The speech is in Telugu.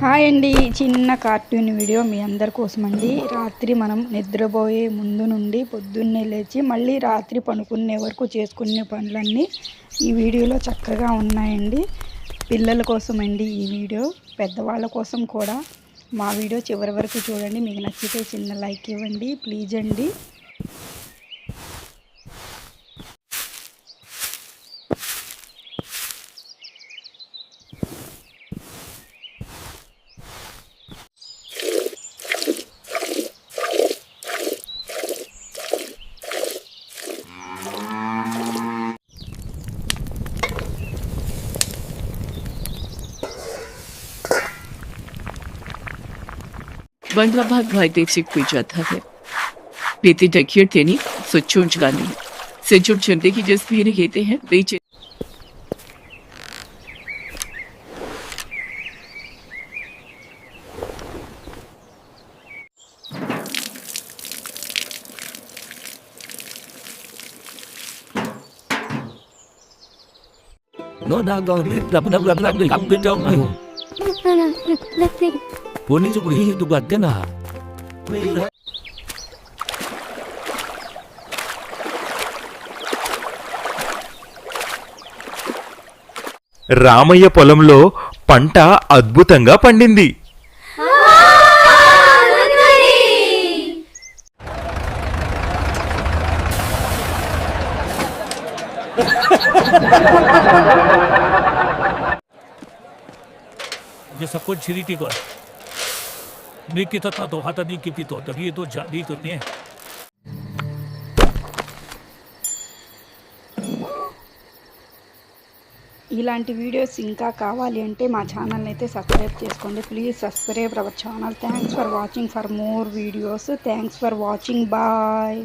హాయ్ అండి. చిన్న కార్టూన్ వీడియో మీ అందరి కోసం అండి రాత్రి మనం నిద్రపోయే ముందు నుండి పొద్దున్నే లేచి మళ్ళీ రాత్రి పనుకునే వరకు చేసుకునే పనులన్నీ ఈ వీడియోలో చక్కగా ఉన్నాయండి. పిల్లల కోసం అండి ఈ వీడియో. పెద్దవాళ్ళ కోసం కూడా మా వీడియో చివరి వరకు చూడండి. మీకు నచ్చితే చిన్న లైక్ ఇవ్వండి. ప్లీజ్ అండి. વણવામાં ગળદે ચીકવી जाता है बेटे डकियट देनी सचोच गानी से जो जनते की जिस भीड़ कहते हैं बेचे nó đang rồi lập lập lập lập lập trong này polisi kulihi tugat ka na. Ramayya పొలంలో పంట అద్భుతంగా పండింది ये सबको झिरी टी 미끼타타도 하다니 깊이도 더기도 자리 듣네. ఇలాంటి వీడియోస్ ఇంకా కావాలి అంటే మా ఛానల్ని అయితే సబ్స్క్రైబ్ చేసుకోండి please subscribe our channel thanks for watching for more videos thanks for watching bye